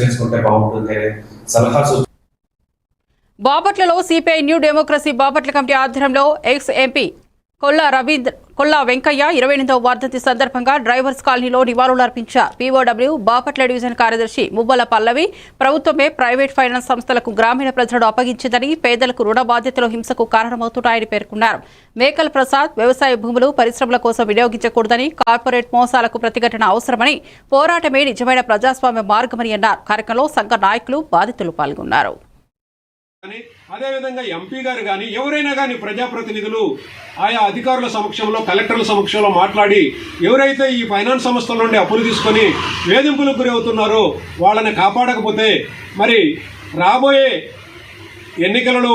చేసుకుంటే బాగుంటుంది. సలహా బాపట్లలో CPI new democracy Bapatla committee ఆధ్వర్యంలో ఎక్స్ ఎంపీ కొల్లా రవీంద్ర కొల్లా వెంకయ్య ఇరవై ఎనిమిదవ వర్ధంతి సందర్భంగా డ్రైవర్స్ కాలనీలో నివాళులర్పించారు పీఓడబ్ల్యూ బాపట్ల డివిజన్ కార్యదర్శి ముబ్బల పల్లవి ప్రభుత్వమే ప్రైవేట్ ఫైనాన్స్ సంస్థలకు గ్రామీణ ప్రజలను అప్పగించిందని పేదలకు రుణ బాధ్యతలు హింసకు కారణమవుతున్నాయని పేర్కొన్నారు. మేకల్ ప్రసాద్ వ్యవసాయ భూములు పరిశ్రమల కోసం వినియోగించకూడదని కార్పొరేట్ మోసాలకు ప్రతిఘటన అవసరమని పోరాటమే నిజమైన ప్రజాస్వామ్య మార్గమని అన్నారు. కార్యక్రమంలో సంఘ నాయకులు బాధితులు పాల్గొన్నారు. కానీ అదేవిధంగా ఎంపీ గారు కానీ ఎవరైనా కానీ ప్రజాప్రతినిధులు ఆయా అధికారుల సమక్షంలో కలెక్టర్ల సమక్షంలో మాట్లాడి ఎవరైతే ఈ ఫైనాన్స్ సంస్థల నుండి అప్పులు తీసుకొని వేధింపులకు గురి అవుతున్నారో వాళ్ళని కాపాడకపోతే మరి రాబోయే ఎన్నికలలో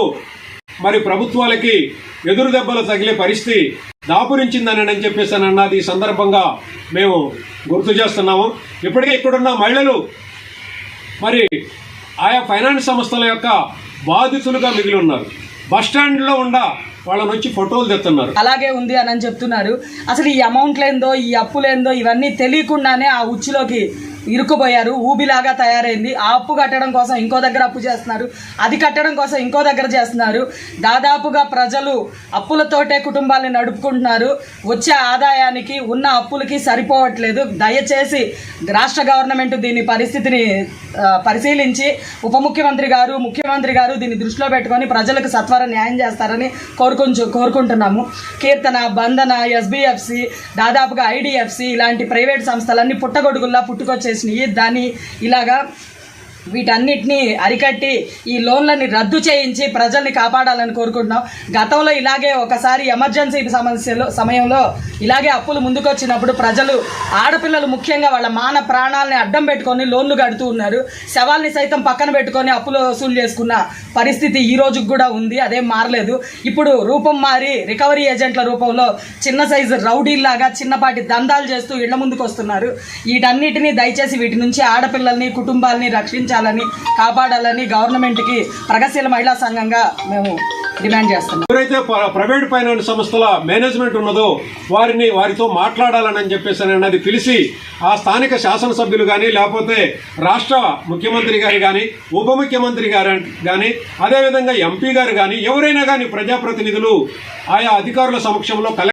మరి ప్రభుత్వాలకి ఎదురు దెబ్బలు తగిలే పరిస్థితి దాపురించిందని అని చెప్పేసి అని అన్నది ఈ సందర్భంగా మేము గుర్తు చేస్తున్నాము. ఇప్పటికే ఇక్కడున్న మహిళలు మరి ఆయా ఫైనాన్స్ సంస్థల యొక్క బాధితులుగా మిగిలి ఉన్నారు. బస్ స్టాండ్లో ఉండ వాళ్ళని వచ్చి ఫోటోలు తెస్తున్నారు. అలాగే ఉంది అని చెప్తున్నారు. అసలు ఈ అమౌంట్లేందో ఈ అప్పులేందో ఇవన్నీ తెలియకుండానే ఆ ఉచ్చులోకి ఇరుక్కుపోయారు ఊబిలాగా తయారైంది. ఆ అప్పు కట్టడం కోసం ఇంకో దగ్గర అప్పు చేస్తున్నారు. అది కట్టడం కోసం ఇంకో దగ్గర చేస్తున్నారు. దాదాపుగా ప్రజలు అప్పులతోటే కుటుంబాన్ని నడుపుకుంటున్నారు. వచ్చే ఆదాయానికి ఉన్న అప్పులకి సరిపోవట్లేదు. దయచేసి రాష్ట్ర గవర్నమెంట్ దీని పరిస్థితిని పరిశీలించి ఉప ముఖ్యమంత్రి గారు ముఖ్యమంత్రి గారు దీన్ని దృష్టిలో పెట్టుకొని ప్రజలకు సత్వర న్యాయం చేస్తారని కోరుకుంటు కోరుకుంటున్నాము. కీర్తన బంధన ఎస్బిఎఫ్సి దాదాపుగా ఐడిఎఫ్సి ఇలాంటి ప్రైవేట్ సంస్థలన్నీ పుట్టగొడుగుల్లా చేసినాయి. దాన్ని ఇలాగా వీటన్నిటిని అరికట్టి ఈ లోన్లని రద్దు చేయించి ప్రజల్ని కాపాడాలని కోరుకుంటున్నాం. గతంలో ఇలాగే ఒకసారి ఎమర్జెన్సీ సమస్యలో సమయంలో ఇలాగే అప్పులు ముందుకొచ్చినప్పుడు ప్రజలు ఆడపిల్లలు ముఖ్యంగా వాళ్ళ మాన ప్రాణాలని అడ్డం పెట్టుకొని లోన్లు కడుతూ ఉన్నారు. శవాల్ని సైతం పక్కన పెట్టుకొని అప్పులు వసూలు చేసుకున్న పరిస్థితి ఈ రోజుకు కూడా ఉంది. అదేం మారలేదు. ఇప్పుడు రూపం మారి రికవరీ ఏజెంట్ల రూపంలో చిన్న సైజు రౌడీల్లాగా చిన్నపాటి దందాలు చేస్తూ ఇళ్ళ ముందుకు వస్తున్నారు వీటన్నిటిని దయచేసి వీటి నుంచి ఆడపిల్లల్ని కుటుంబాలని రక్షించాలని కాపాడాలని గవర్నమెంట్కి ప్రగతిశీల మహిళా సంఘంగా మేము డిమాండ్ చేస్తున్నాం. ఎవరైతే ప్రైవేట్ ఫైనాన్స్ సంస్థల మేనేజ్మెంట్ ఉన్నదో వారిని వారితో మాట్లాడాలని చెప్పేసి అన్నది పిలిచి ఆ స్థానిక శాసనసభ్యులు కానీ లేకపోతే రాష్ట్ర ముఖ్యమంత్రి గారు కానీ ఉప ముఖ్యమంత్రి గారు కానీ అదేవిధంగా ఎంపీ గారు కానీ ఎవరైనా కానీ ప్రజాప్రతినిధులు ఆయా అధికారుల సమక్షంలో